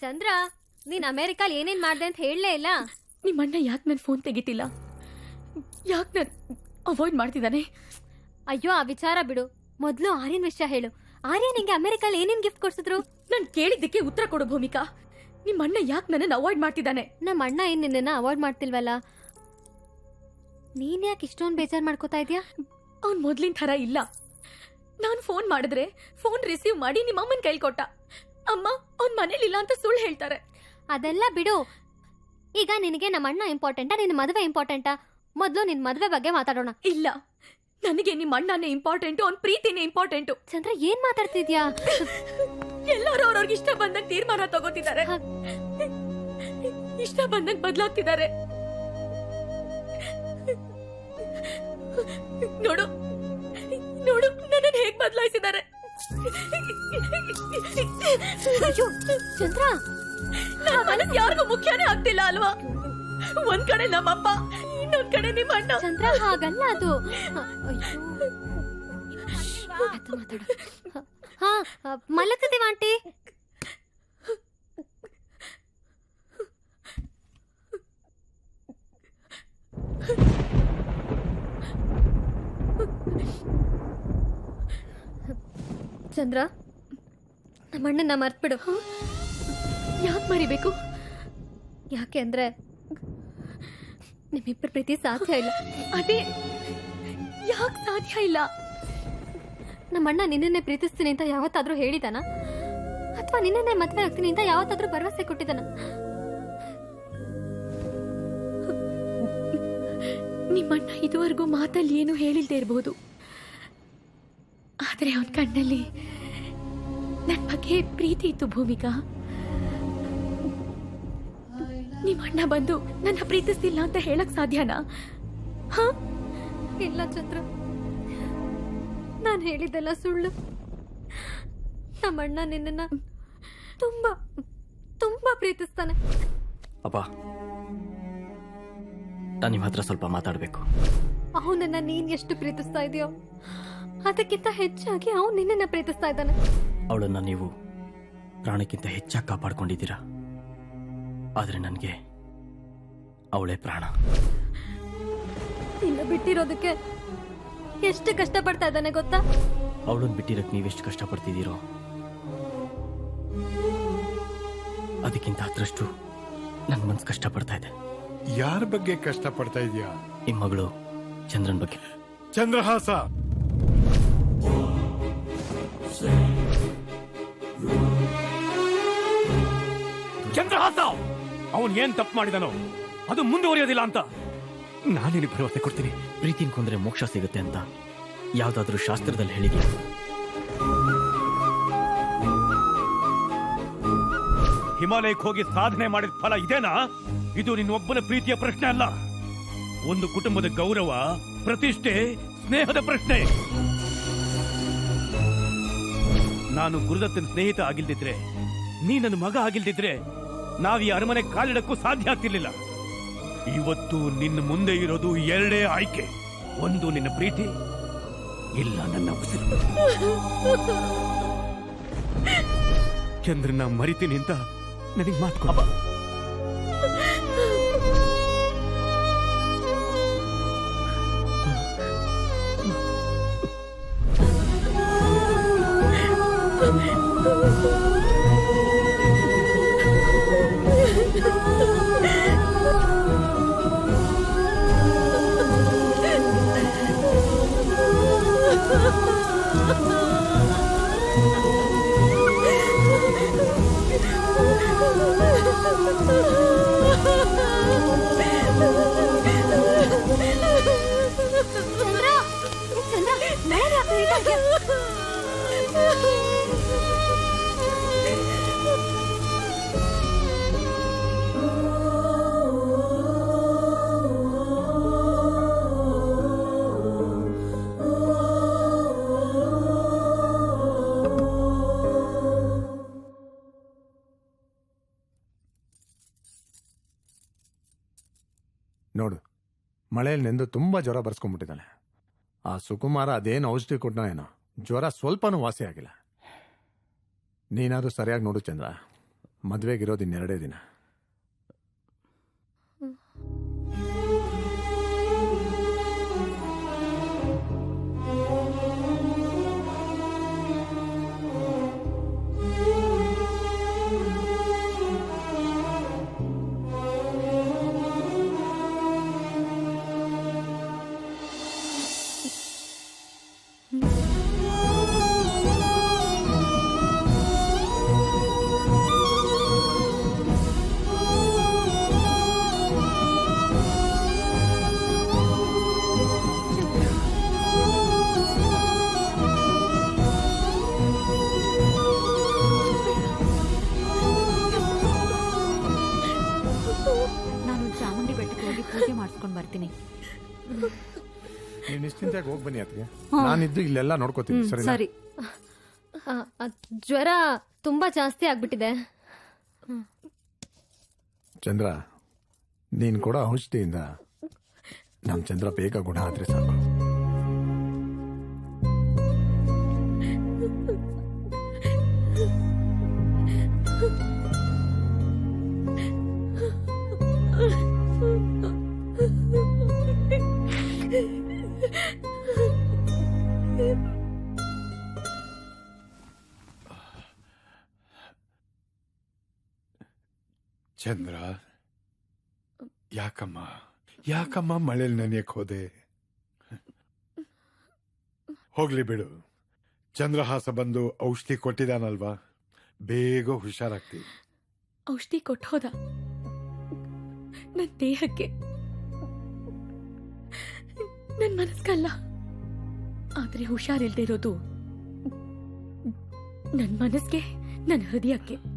ಚಂದ್ರ ನೀನ್ ಅಮೆರಿಕಲ್ ಏನೇನ್ ಮಾಡ್ದೆ ಅಂತ ಹೇಳಲೇ ಇಲ್ಲ? ನಿಮ್ಮ ಅಣ್ಣ ಯಾಕೆ ನನ್ನ ಫೋನ್ ತೆಗಿತಿಲ್ಲ? ಯಾಕೆ ನಾನು ಅವಾಯ್ಡ್ ಮಾಡ್ತಿದ್ದಾನೆ? ಅಯ್ಯೋ ಆ ವಿಚಾರ ಬಿಡು. ಮೊದಲು ಆರ್ಯನ್ ವಿಷಯ ಹೇಳು. ಆರ್ಯನ್ ನಿಂಗೆ ಅಮೆರಿಕಲ್ ಏನೇನ್ ಗಿಫ್ಟ್ ಕೊಡ್ಸಿದ್ರು? ನಾನು ಕೇಳಿದ್ದಕ್ಕೆ ಉತ್ತರ ಕೊಡು ಭೂಮಿಕಾ. ನಿಮ್ಮ ಅಣ್ಣ ಯಾಕೆ ನನ್ನನ್ನು ಅವಾಯ್ಡ್ ಮಾಡ್ತಿದ್ದಾನೆ? ನಮ್ಮ ಅಣ್ಣ ಏನ್ ನಿನ್ನ ಅವಾಯ್ಡ್ ಮಾಡ್ತಿಲ್ವಲ್ಲ? ನೀನ್ ಯಾಕೆ ಇಷ್ಟೊಂದು ಬೇಜಾರ್ ಮಾಡ್ಕೋತಾ ಇದೀಯಾ? ಅವ್ನ್ ಮೊದ್ಲಿನ ಥರ ಇಲ್ಲ. ನಾನು ಫೋನ್ ಮಾಡಿದ್ರೆ ಫೋನ್ ರಿಸೀವ್ ಮಾಡಿ ನಿಮ್ಮ ಅಮ್ಮನ ಕೈಲಿ ಕೊಟ್ಟ. ಅಮ್ಮ ಅವ್ನ್ ಮನೇಲಿಲ್ಲ ಅಂತ ಸುಳ್ಳು ಹೇಳ್ತಾರೆ. ಅದೆಲ್ಲ ಬಿಡು. ಈಗ ನಿನಗೆ ನಮ್ಮ ಅಣ್ಣ ಇಂಪಾರ್ಟೆಂಟಾ ನಿನ್ನ ಮದುವೆ ಇಂಪಾರ್ಟೆಂಟಾ ಮೊದಲು ನಿನ್ನ ಮದುವೆ ಬಗ್ಗೆ ಮಾತಾಡೋಣ. ಇಲ್ಲ. ನನಗೆ ನಿಮ್ಮ ಅಣ್ಣನೇ ಇಂಪಾರ್ಟೆಂಟು ಅವ್ನ ಪ್ರೀತಿನೇ ಇಂಪಾರ್ಟೆಂಟು ಚಂದ್ರ ಏನ್ ಮಾತಾಡ್ತಿದ್ಯಾ? ಎಲ್ಲರೂ ಅವ್ರವ್ರಿಗೆ ಇಷ್ಟ ಬಂದಂಗ್ ತೀರ್ಮಾನ ತಗೋತಿದ್ದಾರೆ. ಇಷ್ಟ ಬಂದಂಗ್ ಬದಲಾಗ್ತಿದ್ದಾರೆ. ನೋಡು ನೋಡು ನನ್ನನ್ನು ಹೇಗ್ ಬದಲಾಯಿಸಿದ್ದಾರೆ? ಅಯ್ಯೋ ಚಂದ್ರ. ನನ್ನ ಮನಸ್ಸು ಯಾರಿಗೂ ಮುಖ್ಯನೇ ಆಗ್ತಿಲ್ಲ ಅಲ್ವಾ? ಒಂದ್ ಕಡೆ ನಮ್ಮಪ್ಪ ಇನ್ನೊಂದ್ ಕಡೆ ನಿಮ್ಮ ಅಣ್ಣ ಚಂದ್ರ ಹಾಗಲ್ಲ ಅದು. ಮಾತಾಡು. ಹ, ಮಲಕದೇವ ಆಂಟಿ. ಚಂದ್ರ ನಮ್ಮ ಅಣ್ಣನ ಮರ್ತ್ಬಿಡು. ಯಾಕೆ ಮರಿಬೇಕು? ಯಾಕೆ ಅಂದ್ರೆ ನಿಮ್ಮಿಬ್ಬರ ಪ್ರೀತಿ ಸಾಧ್ಯ ಇಲ್ಲ. ಅದೇ ಯಾಕೆ ಸಾಧ್ಯ ಇಲ್ಲ? ನಮ್ಮ ಅಣ್ಣ ನಿನ್ನನ್ನೇ ಪ್ರೀತಿಸ್ತೀನಿ ಅಂತ ಯಾವತ್ತಾದ್ರೂ ಹೇಳಿದಾನ? ಅಥವಾ ನಿನ್ನನ್ನೇ ಮದ್ವೆ ಆಗ್ತೀನಿ ಅಂತ ಯಾವತ್ತಾದ್ರೂ ಭರವಸೆ ಕೊಟ್ಟಿದ್ದಾನ ನಿಮ್ಮಣ್ಣ ಇದುವರೆಗೂ ಮಾತಲ್ಲಿ ಏನು ಹೇಳಿಲ್ದೇ ಇರಬಹುದು ಆದರೆ ಅವನ ಕಣ್ಣಲ್ಲಿ ನನ್ನ ಬಗ್ಗೆ ಪ್ರೀತಿ ಇತ್ತು ಭೂಮಿಕಾ. ನಿಮ್ಮಣ್ಣ ಬಂದು ನನ್ನ ಪ್ರೀತಿಸ್ತಿಲ್ಲ ಅಂತ ಹೇಳಕ್ ಸಾಧ್ಯನಾ? ಹಾ? ಇಲ್ಲ ಚಂದ್ರ. ನಾನು ಹೇಳಿದ್ದೆಲ್ಲ ಸುಳ್ಳು. ನಮ್ಮ ಅಣ್ಣ ನಿನ್ನನ್ನ ತುಂಬಾ ತುಂಬಾ ಪ್ರೀತಿಸ್ತಾನೆ. ಅಪ್ಪ ನಾನು ನಿಮ್ಮ ಹತ್ರ ಸ್ವಲ್ಪ ಮಾತಾಡಬೇಕು. ಅವನನ್ನ ನೀನ್ ಎಷ್ಟು ಪ್ರೀತಿಸ್ತಾ ಇದೆಯೋ ಅದಕ್ಕಿಂತ ಹೆಚ್ಚಾಗಿ ಅವನು ನಿನ್ನನ್ನ ಪ್ರೀತಿಸ್ತಾ ಇದ್ದಾನೆ. ಅವಳನ್ನು ನೀವು ಪ್ರಾಣಕ್ಕಿಂತ ಹೆಚ್ಚಾಗಿ ಕಾಪಾಡ್ಕೊಂಡಿದ್ದೀರಾ? ಆದರೆ ನನಗೆ ಅವಳೇ ಪ್ರಾಣ. ಇಲ್ಲ ಬಿಟ್ಟಿರೋದಕ್ಕೆ ಎಷ್ಟು ಕಷ್ಟಪಡ್ತಾ ಇದ್ದಾನೆ ಗೊತ್ತಾ? ಅವಳನ್ನು ಬಿಟ್ಟಿರಕ್ಕೆ ನೀವೆಷ್ಟು ಕಷ್ಟಪಡ್ತಿದ್ದೀರೋ? ಅದಕ್ಕಿಂತ ಹತ್ರಷ್ಟು ನನ್ನ ಮನ್ಸು ಕಷ್ಟಪಡ್ತಾ ಇದೆ. ಯಾರ ಬಗ್ಗೆ ಕಷ್ಟ ಪಡ್ತಾ ಇದೀಯಾ ನಿಮ್ಮ ಮಗಳು ಚಂದ್ರನ್ ಬಗ್ಗೆ. ಚಂದ್ರಹಾಸ! ಚಂದ್ರಹಾಸ ಅವನ್ ಏನ್ ತಪ್ಪು ಮಾಡಿದನೋ ಅದು ಮುಂದುವರಿಯೋದಿಲ್ಲ ಅಂತ. ನಾನೇನು ಭರವಸೆ ಕೊಡ್ತೀನಿ. ಪ್ರೀತಿನ ಕೊಂದ್ರೆ ಮೋಕ್ಷ ಸಿಗುತ್ತೆ ಅಂತ ಯಾವ್ದಾದ್ರೂ ಶಾಸ್ತ್ರದಲ್ಲಿ ಹೇಳಿದ್ಯಾ? ಹಿಮಾಲಯಕ್ಕೆ ಹೋಗಿ ಸಾಧನೆ ಮಾಡಿದ ಫಲ ಇದೇನಾ? ಇದು ನಿನ್ನ ಒಬ್ಬನ ಪ್ರೀತಿಯ ಪ್ರಶ್ನೆ ಅಲ್ಲ. ಒಂದು ಕುಟುಂಬದ ಗೌರವ ಪ್ರತಿಷ್ಠೆ ಸ್ನೇಹದ ಪ್ರಶ್ನೆ. ನಾನು ಗುರುದತ್ತನ ಸ್ನೇಹಿತ ಆಗಿಲ್ದಿದ್ರೆ ನೀ ನನ್ನ ಮಗ ಆಗಿಲ್ದಿದ್ರೆ ನಾವ್ ಈ ಅರಮನೆ ಕಾಲಿಡಕ್ಕೂ ಸಾಧ್ಯ ಆಗ್ತಿರ್ಲಿಲ್ಲ. ಇವತ್ತು ನಿನ್ನ ಮುಂದೆ ಇರೋದು ಎರಡೇ ಆಯ್ಕೆ. ಒಂದು ನಿನ್ನ ಪ್ರೀತಿ, ಇಲ್ಲ ನನ್ನ ಉಸಿರು. ಚಂದ್ರನ ಮರಿತೀನಿ ಅಂತ ನನಗೆ ಮಾತು ಕೊಡು. ಮಳೆಯಲ್ಲಿ ನೆಂದು ತುಂಬ ಜ್ವರ ಬರ್ಸ್ಕೊಂಡ್ಬಿಟ್ಟಿದ್ದಾನೆ. ಆ ಸುಕುಮಾರ ಅದೇನು ಔಷಧಿ ಕೊಟ್ಟನ ಏನೋ? ಜ್ವರ ಸ್ವಲ್ಪನೂ ವಾಸಿ ಆಗಿಲ್ಲ. ನೀನಾದರೂ ಸರಿಯಾಗಿ ನೋಡು ಚಂದ್ರ. ಮದುವೆಗಿರೋದು ಇನ್ನೆರಡೇ ದಿನ. ನಾನಿದ್ದು ಇಲ್ಲೆಲ್ಲ ನೋಡ್ಕೋತೀನಿ ಸರಿ ಸರಿ. ಆ, ಆ, ಜ್ವರ ತುಂಬಾ ಜಾಸ್ತಿ ಆಗ್ಬಿಟ್ಟಿದೆ. ಚಂದ್ರ ನೀನ್ ಕೊಡೋ ಔಷಧಿಯಿಂದ ನಮ್ ಚಂದ್ರ ಬೇಗ ಗುಣ ಆದ್ರೆ ಸಾಕು. ಚಂದ್ರ. ಯಾಕಮ್ಮ? ಯಾಕಮ್ಮ ಮಳೇಲಿ ನೆನೆಯಕ್ಕೆ ಹೋದೆ? ಹೋಗ್ಲಿ ಬಿಡು. ಚಂದ್ರಹಾಸ ಬಂದು ಔಷಧಿ ಕೊಟ್ಟಿದಾನಲ್ವಾ? ಬೇಗ ಹುಷಾರಾಗ್ತಿ. ಔಷಧಿ ಕೊಟ್ಟು ಹೋದ ನನ್ನ ದೇಹಕ್ಕೆ. ನನ್ನ ಮನಸ್ಕಲ್ಲ. ಆದ್ರೆ ಹುಷಾರಿಲ್ದೇ ಇರೋದು ನನ್ನ ಮನಸ್ಸಿಗೆ ನನ್ನ ಹೃದಯಕ್ಕೆ.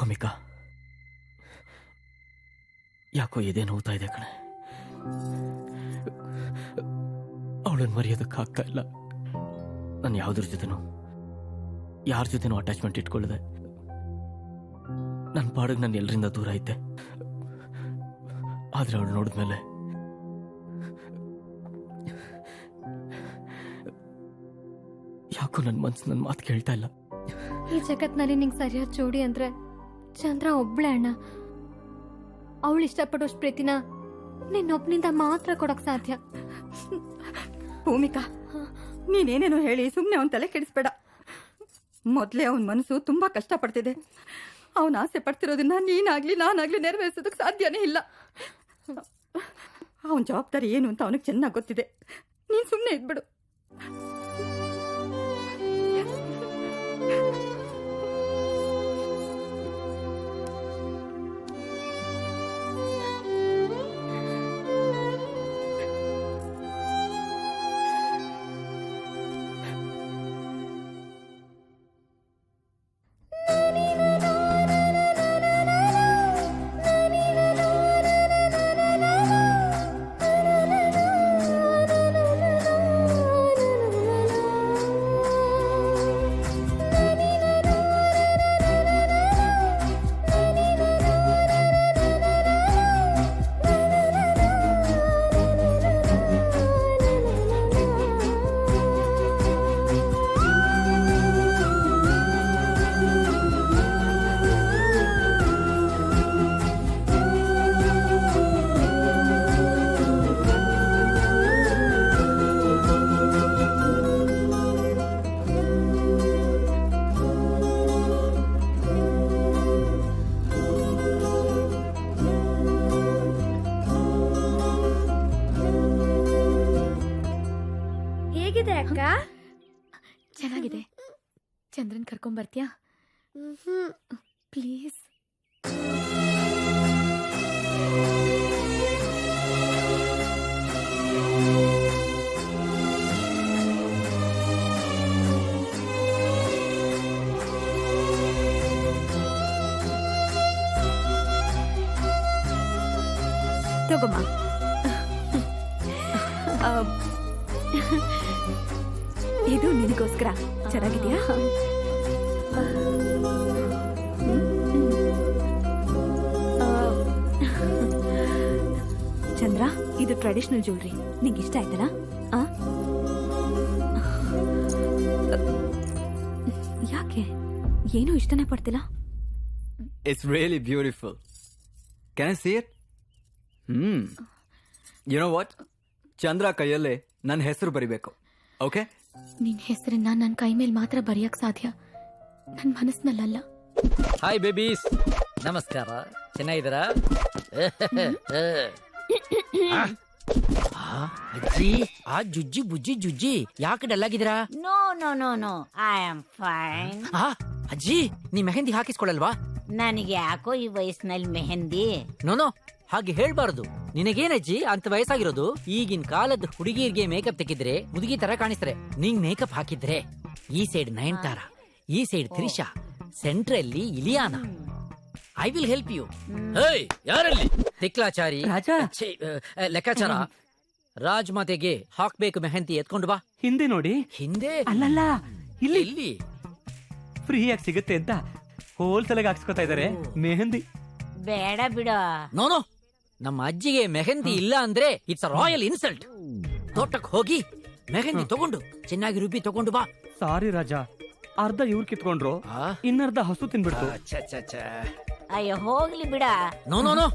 ಭೂಮಿಕಾ. ಯಾಕೋ ಇದೇ ನೋವ್ತಾ ಇದೆ ಕಣೆ. ಅವಳನ್ನು ಮರೆಯೋದಕ್ಕಾಗ್ತಾ ಇಲ್ಲ. ನಾನು ಯಾವುದ್ರ ಜೊತೆನೂ, ಯಾರ ಜೊತೆನೂ ಅಟ್ಯಾಚ್ಮೆಂಟ್ ಇಟ್ಕೊಳ್ಳದೆ. ನನ್ನ ಪಾಡಿಗೆ ನಾನು ಎಲ್ಲರಿಂದ ದೂರ ಇದ್ದೆ. ಆದರೆ ಅವಳು ನೋಡಿದ್ಮೇಲೆ, ಯಾಕೋ ನನ್ನ ಮನ್ಸು ನನ್ನ ಮಾತು ಕೇಳ್ತಾ ಇಲ್ಲ. ಈ ಜಗತ್ನಲ್ಲಿ ನಿಂಗೆ ಸರಿಯಾದ ಜೋಡಿ ಅಂದ್ರೆ ಚಂದ್ರ ಒಬ್ಳೆ ಅಣ್ಣ. ಅವಳು ಇಷ್ಟಪಡೋಷ್ಟು ಪ್ರೀತಿನ ನಿನ್ನೊಬ್ನಿಂದ ಮಾತ್ರ ಕೊಡಕ್ ಸಾಧ್ಯ. ಭೂಮಿಕಾ, ನೀನೇನೇನೋ ಹೇಳಿ ಸುಮ್ಮನೆ ಅವನ ತಲೆ ಕೆಡಿಸ್ಬೇಡ. ಮೊದಲೇ ಅವನ ಮನಸ್ಸು ತುಂಬಾ ಕಷ್ಟಪಡ್ತಿದೆ. ಅವನ ಆಸೆ ಪಡ್ತಿರೋದನ್ನ ನೀನಾಗ್ಲಿ ನಾನಾಗ್ಲಿ ನೆರವೇರಿಸೋದಕ್ಕೆ ಸಾಧ್ಯನೇ ಇಲ್ಲ. ಅವನ ಜವಾಬ್ದಾರಿ ಏನು ಅಂತ ಅವನಿಗೆ ಚೆನ್ನಾಗಿ ಗೊತ್ತಿದೆ. ನೀನ್ ಸುಮ್ಮನೆ ಇದ್ಬಿಡು. ತಗೊಮ್ಮ ಇದು ನಿನಗೋಸ್ಕರ. ಚೆನ್ನಾಗಿದೆಯಾ ಚಂದ್ರ, ಇದು ಟ್ರೆಡಿಷನಲ್ ಜ್ಯುವೆಲ್ರಿ ನಿಂಗೆ ಇಷ್ಟ ಆಯ್ತಲ್ಲ? ಯಾಕೆ? ಏನೂ ಇಷ್ಟನೇ ಪಡ್ತಿಲ್ಲ? It's really beautiful can it hmm. You know what Chandra ಕೈಯಲ್ಲೇ ನನ್ನ ಹೆಸರು ಬರಿಬೇಕು. ಓಕೆ ನಿನ್ ಹೆಸರನ್ನ ನನ್ನ ಕೈ ಮೇಲೆ ಮಾತ್ರ ಬರೆಯಕ್ ಸಾಧ್ಯ. ನನ್ನ ಮನಸ್ಸಿನಲ್ಲ ಹಾಯ್ ಬೇಬೀಸ್ ನಮಸ್ಕಾರ. ಚೆನ್ನಾಗಿದ್ದೀರಾ? ಆ, ಅಜ್ಜಿ ಆ ಜುಜ್ಜಿ ಬುಜ್ಜಿ ಜುಜ್ಜಿ ಯಾಕೆ ಡಲ್ ಆಗಿದ್ದೀರಾ no no no no I am fine ಆ, ಅಜ್ಜಿ ನೀ ಮೆಹಂದಿ ಹಾಕಿಸ್ಕೊಳಲ್ವಾ ನನಗೆ ಯಾಕೋ ಈ ವಯಸ್ಸಿನಲ್ಲಿ ಮೆಹಂದಿ? ನೋನೋ ಹಾಗೆ ಹೇಳ್ಬಾರ್ದು. ನಿನಗೇನಜ್ಜಿ? ಅಂತ ವಯಸ್ಸಾಗಿರೋದು ಈಗಿನ ಕಾಲದ ಹುಡುಗಿರ್ಗೆ ಮೇಕಪ್ ತೆಗಿದ್ರೆ ಮುದುಗಿ ತರ ಕಾಣಿಸ್ತಾರೆ. ನಿಂಗ್ ಮೇಕಪ್ ಹಾಕಿದ್ರೆ ಈ ಸೈಡ್ ನಯನ್ತಾರ ಈ ಸೈಡ್ ತ್ರಿಶಾ ಸೆಂಟ್ರಲ್ಲಿ Ileana. I will help you. Hey ಯಾರಲ್ಲಿ? ತಿಕ್ಲಾಚಾರಿ. ಛೇ, ರಾಜ್ ಲೆಕ್ಕಾಚಾರ. ರಾಜ್ಮಾತೆಗೆ ಹಾಕ್ಬೇಕು ಮೆಹಂತಿ ಎತ್ಕೊಂಡು ಬಾ. ಹಿಂದೆ ನೋಡಿ. ಹಿಂದೆ? ಅಲ್ಲಲ್ಲ ಇಲ್ಲಿ. ಇಲ್ಲಿ ಫ್ರೀಯಾಗಿ ಸಿಗುತ್ತೆ ಅಂತ ಹೋಲ್ಸೇಲ್ ಹಾಕ್ಸ್ಕೊತಾ ಇದಾರೆ. ಮೆಹಂದಿ. ಬೇಡ ಬಿಡ. ನೋನು ನಮ್ಮ ಅಜ್ಜಿಗೆ ಮೆಹಂದಿ ಇಲ್ಲ ಅಂದ್ರೆ ಇಟ್ಸ್ ರಾಯಲ್ ಇನ್ಸಲ್ಟ್ ತೋಟಕ್ಕೆ ಹೋಗಿ ಮೆಹಂದಿ ತಗೊಂಡು ಚೆನ್ನಾಗಿ ರುಬ್ಬಿ ತಗೊಂಡು ಬಾ. ಸಾರಿ ರಾಜ ಅರ್ಧ ಇವ್ರು ಕಿತ್ಕೊಂಡ್ರು ಆ? ಇನ್ನರ್ಧ ಹಸು ತಿನ್ಬಿಡ್ತು. ಅಯ್ಯೋ ಹೋಗ್ಲಿ ಬಿಡ. No no no.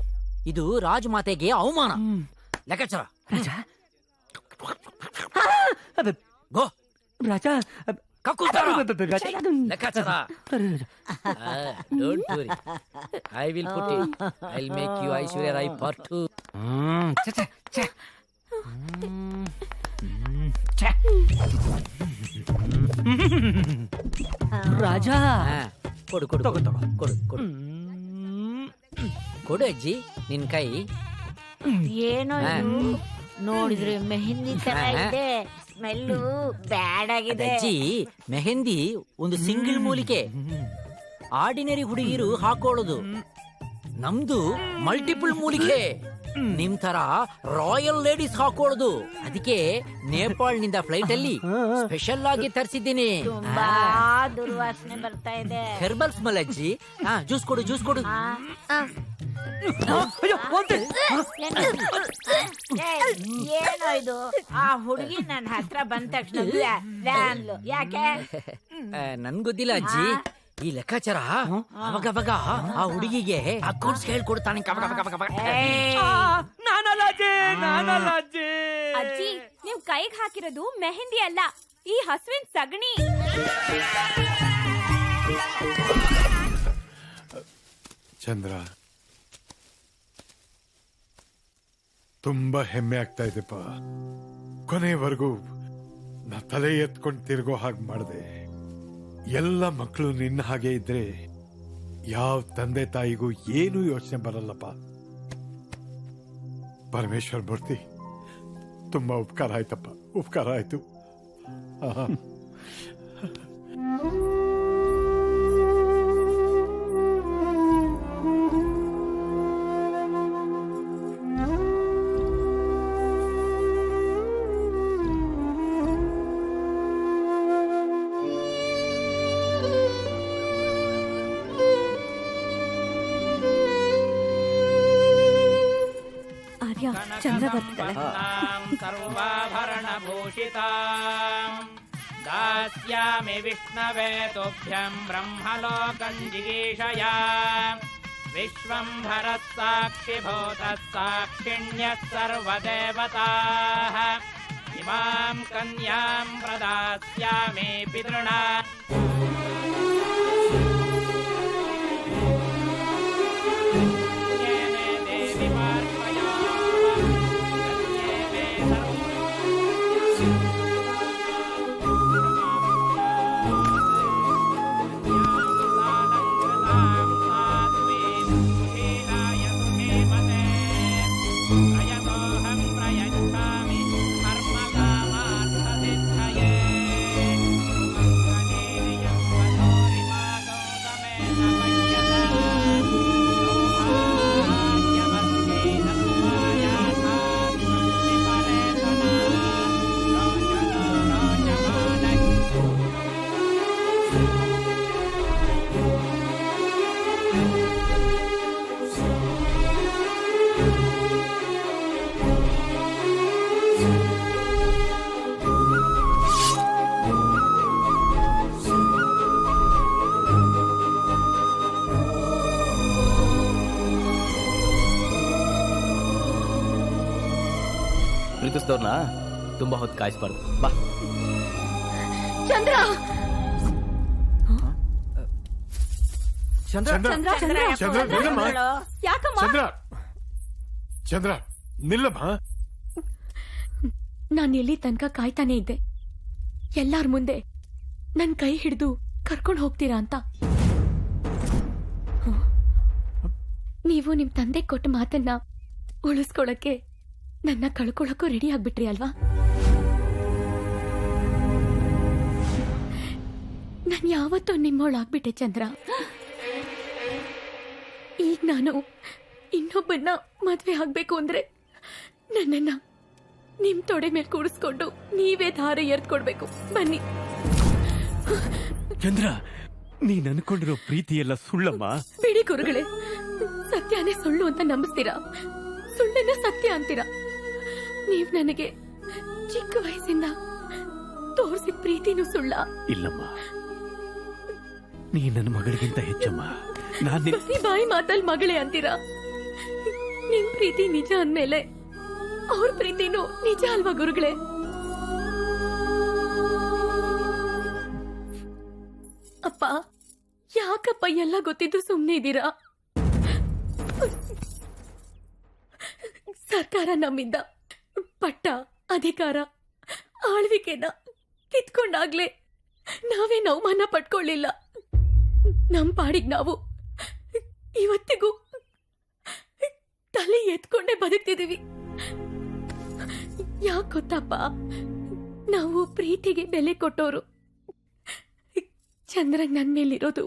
ಇದು ರಾಜಮಾತೆಗೆ ಅವಮಾನ. ಲೆಕ್ಕಾಚಾರ. ರಾಜ? ಗೋ. ರಾಜ. ರಾಜ ಲೆಕ್ಕಾಚಾರ ಸರಿ ರಾಜ don't worry I will put it I will make you Aishwarya Rai part two hmm ಛೆ, ಛೆ, ಛೆ. ರಾಜ ಕೊಡು ಕೊಡು ತಗೋ, ತಗೋ. ಕೊಡು ಕೊಡು ಕೊಡು ಅಜ್ಜಿ ನಿನ್ ಕೈ ಏನೋ ಇದು ನೋಡಿದ್ರೆ ಮೆಹಂದಿ ತರ ಇದೆ ಸ್ಮೆಲ್ಲು ಬ್ಯಾಡ್ ಆಗಿದೆ. ಅಜ್ಜಿ ಮೆಹಂದಿ ಒಂದು ಸಿಂಗಲ್ ಮೂಲಿಕೆ. ಆರ್ಡಿನರಿ ಹುಡುಗಿರು ಹಾಕೊಳ್ಳೋದು. ನಮ್ದು ಮಲ್ಟಿಪಲ್ ಮೂಲಿಕೆ. ನಿಮ್ ತರ ರಾಯಲ್ ಲೇಡೀಸ್ ಹಾಕೊಳ್ಳೋದು. ಅದಕ್ಕೆ ನೇಪಾಳ್ನಿಂದ ಫ್ಲೈಟ್ ಅಲ್ಲಿ ಸ್ಪೆಷಲ್ ಆಗಿ ತರಿಸಿದ್ದೀನಿ. ತುಂಬಾ ದುರ್ವಾಸನೆ ಬರ್ತಾ ಇದೆ. ಹೆರ್ಬಲ್ ಸ್ಮೆಲ್ ಅಜ್ಜಿ. ಹಾ ಜ್ಯೂಸ್ ಕೊಡು ಜ್ಯೂಸ್ ಕೊಡು. ಆ, ಅಯ್ಯೋ. ಏನು? ಇದು ಆ ಹುಡುಗಿ ನನ್ನ ಹತ್ರ ಬಂದ ತಕ್ಷಣ ಯಾಕೆ ನನ್ ಗೊತ್ತಿಲ್ಲ ಅಜ್ಜಿ ಈ ಲೆಕ್ಕಾಚಾರ ಅವಾಗ ಅವಾಗ ಆ ಹುಡುಗಿಗೆ ಅಕೌಂಟ್ಸ್ ಹೇಳ್ಕೊಡ್ತಾನೆ ಕಬಗ ಬಗ ಬಗ ಬಗ. ಏಯ್, ನಾನಲ್ಲ ಅಜ್ಜಿ ನಾನಲ್ಲ ಅಜ್ಜಿ ಅಜ್ಜಿ ನೀವ್ ಕೈಗ್ ಹಾಕಿರೋದು ಮೆಹಂದಿ ಅಲ್ಲ ಈ ಹಸುವಿನ ಸಗಣಿ ಚಂದ್ರ ತುಂಬಾ ಹೆಮ್ಮೆ ಆಗ್ತಾ ಇದೆಪ್ಪ. ಕೊನೆವರೆಗೂ ನಾ ತಲೆ ಎತ್ಕೊಂಡು ತಿರ್ಗೋ ಹಾಗೆ ಮಾಡಿದೆ. ಎಲ್ಲ ಮಕ್ಕಳು ನಿನ್ನ ಹಾಗೆ ಇದ್ರೆ ಯಾವ ತಂದೆ ತಾಯಿಗೂ ಏನೂ ಯೋಚನೆ ಬರಲ್ಲಪ್ಪ. ಪರಮೇಶ್ವರ್ ಮೂರ್ತಿ, ತುಂಬಾ ಉಪಕಾರ ಆಯ್ತಪ್ಪ. ಉಪಕಾರ ಆಯ್ತು. पद्माम् सर्वाभरणभूषिताम् दास्यामि विष्णवे तुभ्यम् ब्रह्मलोकम् जिगीषया। विश्वम्भरः साक्षिभूतः साक्षिण्यः सर्वदेवताः। इमाम् कन्याम् प्रदास्यामि पितृणा। ಪ್ರೀತಿಸಿದವ್ರನ್ನ ತುಂಬಾ ಹೊತ್ತು ಕಾಯಿಸ್ಬಾರ್ದು. ಬಾ. ಚಂದ್ರ! ಚಂದ್ರ! ಚಂದ್ರ! ಚಂದ್ರ ಚಂದ್ರ ನಿಲ್ಲಮ್ಮ. ಯಾಕಮ್ಮ? ಚಂದ್ರ! ಚಂದ್ರ ನಿಲ್ಲಮ್ಮ. ನಾನು ಎಲ್ಲಿ ತನಕ ಕಾಯ್ತಾನೆ ಇದ್ದೆ. ಎಲ್ಲಾರ ಮುಂದೆ ನನ್ ಕೈ ಹಿಡಿದು ಕರ್ಕೊಂಡು ಹೋಗ್ತೀರಾ ಅಂತ. ನೀವು ನಿಮ್ ತಂದೆ ಕೊಟ್ಟ ಮಾತನ್ನ ಉಳಿಸ್ಕೊಳಕ್ಕೆ ನನ್ನ ಕಳ್ಕೊಳ್ಳೋಕ್ಕೂ ರೆಡಿ ಆಗ್ಬಿಟ್ರಿ ಅಲ್ವಾ? ನಾನು ಯಾವತ್ತೂ ನಿಮ್ಮವಳಾಗ್ಬಿಟ್ಟೆ ಚಂದ್ರ. ಈಗ ನಾನು ಇನ್ನೊಬ್ಬನ್ನ ಮದುವೆ ಆಗ್ಬೇಕು ಅಂದ್ರೆ ನನ್ನನ್ನ ನಿಮ್ ತೊಡೆ ಮೇಲೆ ಕೂಡಿಸ್ಕೊಂಡು ನೀವೇ ಧಾರೆ ಎರ್ದು ಕೊಡಬೇಕು. ಬನ್ನಿ. ಚಂದ್ರ ನೀನ್ ಅನ್ಕೊಂಡಿರೋ ಪ್ರೀತಿ ಎಲ್ಲ ಸುಳ್ಳಮ್ಮ. ಬಿಡಿ ಗುರುಗಳೇ ಸತ್ಯನೇ ಸುಳ್ಳು ಅಂತ ನಂಬಿಸ್ತೀರಾ? ಸುಳ್ಳನ್ನ ಸತ್ಯ ಅಂತೀರಾ? ನೀವ್ ನನಗೆ ಚಿಕ್ಕ ವಯಸ್ಸಿಂದ ತೋರಿಸಿದ ಪ್ರೀತಿನೂ ಸುಳ್ಳ. ಇಲ್ಲಮ್ಮ. ನೀ ನನ್ನ ಮಗಳಿಗಿಂತ ಹೆಚ್ಚಮ್ಮ. ನಾನು ಬರೀ ಬಾಯಿ ಮಾತಲ್ ಮಗಳೇ ಅಂತೀರಾ? ನಿಮ್ ಪ್ರೀತಿ ನಿಜ ಅಂದ್ಮೇಲೆ ಅವ್ರ ಪ್ರೀತಿನೂ ನಿಜ ಅಲ್ವಾ ಗುರುಗಳೇ? ಅಪ್ಪ ಯಾಕಪ್ಪ ಎಲ್ಲ ಗೊತ್ತಿದ್ದು ಸುಮ್ಮನೆ ಇದ್ದೀರಾ? ಸರ್ಕಾರ ನಮ್ಮಿಂದ ಪಟ್ಟ, ಅಧಿಕಾರ, ಆಳ್ವಿಕೆನ ಕಿತ್ಕೊಂಡಾಗ್ಲೇ ನಾವೇ ಅವಮಾನ ಪಟ್ಕೊಳ್ಳಿಲ್ಲ. ನಮ್ಮ ಪಾಡಿಗೆ ನಾವು ಇವತ್ತಿಗೂ ತಲೆ ಎತ್ಕೊಂಡೇ ಬದುಕ್ತಿದ್ದೀವಿ ಯಾಕೆ ಗೊತ್ತಪ್ಪ? ನಾವು ಪ್ರೀತಿಗೆ ಬೆಲೆ ಕೊಟ್ಟೋರು. ಚಂದ್ರ ನನ್ನ ಮೇಲಿರೋದು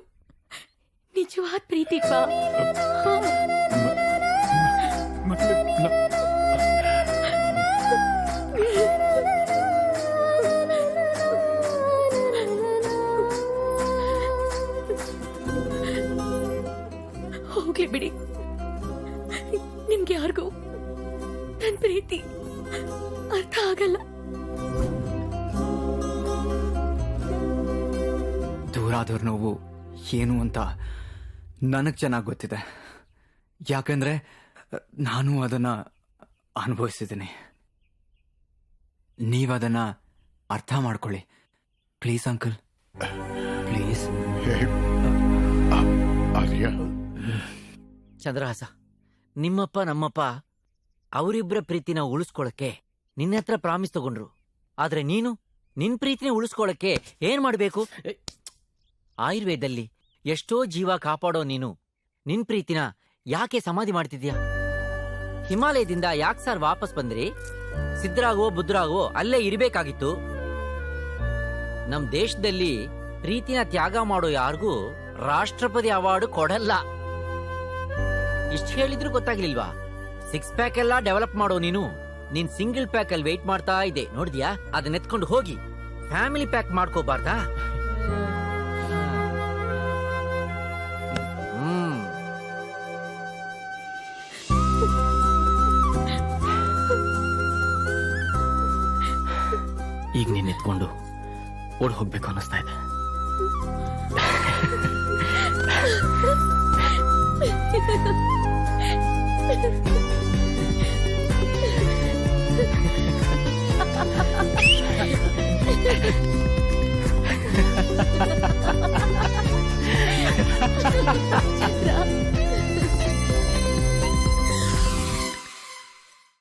ನಿಜವಾದ ಪ್ರೀತಿ ಪಾ ಹೋಗ್ಲಿ ಬಿಡಿ. ನಿಮ್ಗೆ ಯಾರಿಗೂ ನನ್ ಪ್ರೀತಿ ಅರ್ಥ ಆಗಲ್ಲ. ದೂರಾದವ್ರ ನೋವು ಏನು ಅಂತ ನನಗೆ ಚೆನ್ನಾಗಿ ಗೊತ್ತಿದೆ. ಯಾಕಂದ್ರೆ ನಾನು ಅದನ್ನ ಅನುಭವಿಸಿದ್ದೀನಿ. ನೀವು ಅದನ್ನ ಅರ್ಥ ಮಾಡ್ಕೊಳ್ಳಿ. Please uncle. ಪ್ಲೀಸ್. ಚಂದ್ರಹಾಸ, ನಿಮ್ಮಪ್ಪ, ನಮ್ಮಪ್ಪ ಅವರಿಬ್ಬರ ಪ್ರೀತಿನ ಉಳಿಸ್ಕೊಳಕ್ಕೆ ನಿನ್ನ ಹತ್ರ ಪ್ರಾಮಿಸ್ ತಗೊಂಡ್ರು. ಆದ್ರೆ ನೀನು ನಿನ್ ಪ್ರೀತಿನ ಉಳಿಸ್ಕೊಳಕ್ಕೆ ಏನ್ ಮಾಡ್ಬೇಕು? ಆಯುರ್ವೇದಲ್ಲಿ ಎಷ್ಟೋ ಜೀವ ಕಾಪಾಡೋ ನೀನು. ನಿನ್ ಪ್ರೀತಿನ ಯಾಕೆ ಸಮಾಧಿ ಮಾಡ್ತಿದ್ಯಾ? ಹಿಮಾಲಯದಿಂದ ಯಾಕೆ ಸರ್ ವಾಪಸ್ ಬಂದ್ರಿ? ಸಿದ್ಧರಾಗೋ ಬುದ್ಧರಾಗೋ ಅಲ್ಲೇ ಇರಬೇಕಾಗಿತ್ತು. ನಮ್ ದೇಶದಲ್ಲಿ ಪ್ರೀತಿನ ತ್ಯಾಗ ಮಾಡೋ ಯಾರಿಗೂ ರಾಷ್ಟ್ರಪತಿ ಅವಾರ್ಡ್ ಕೊಡಲ್ಲ. ಇಷ್ಟು ಹೇಳಿದ್ರು ಗೊತ್ತಾಗ್ಲಿಲ್ವಾ? ಸಿಕ್ಸ್ ಪ್ಯಾಕ್ ಎಲ್ಲ ಡೆವಲಪ್ ಮಾಡೋ ನೀನು. ನೀನ್ ಸಿಂಗಲ್ ಪ್ಯಾಕ್ ಅಲ್ಲಿ ವೆಯ್ಟ್ ಮಾಡ್ತಾ ಇದೆ ನೋಡಿದ್ಯಾ? ಅದನ್ನ ಎತ್ಕೊಂಡು ಹೋಗಿ. ಫ್ಯಾಮಿಲಿ ಪ್ಯಾಕ್ ಮಾಡ್ಕೋಬಾರ್ದಾ? ಹ್ಮ್. ಈಗ ನೀನ್ ಎತ್ಕೊಂಡು ಓಡ್ ಹೋಗ್ಬೇಕು ಅನ್ನಿಸ್ತಾ ಇದೆ. Ha ha ha!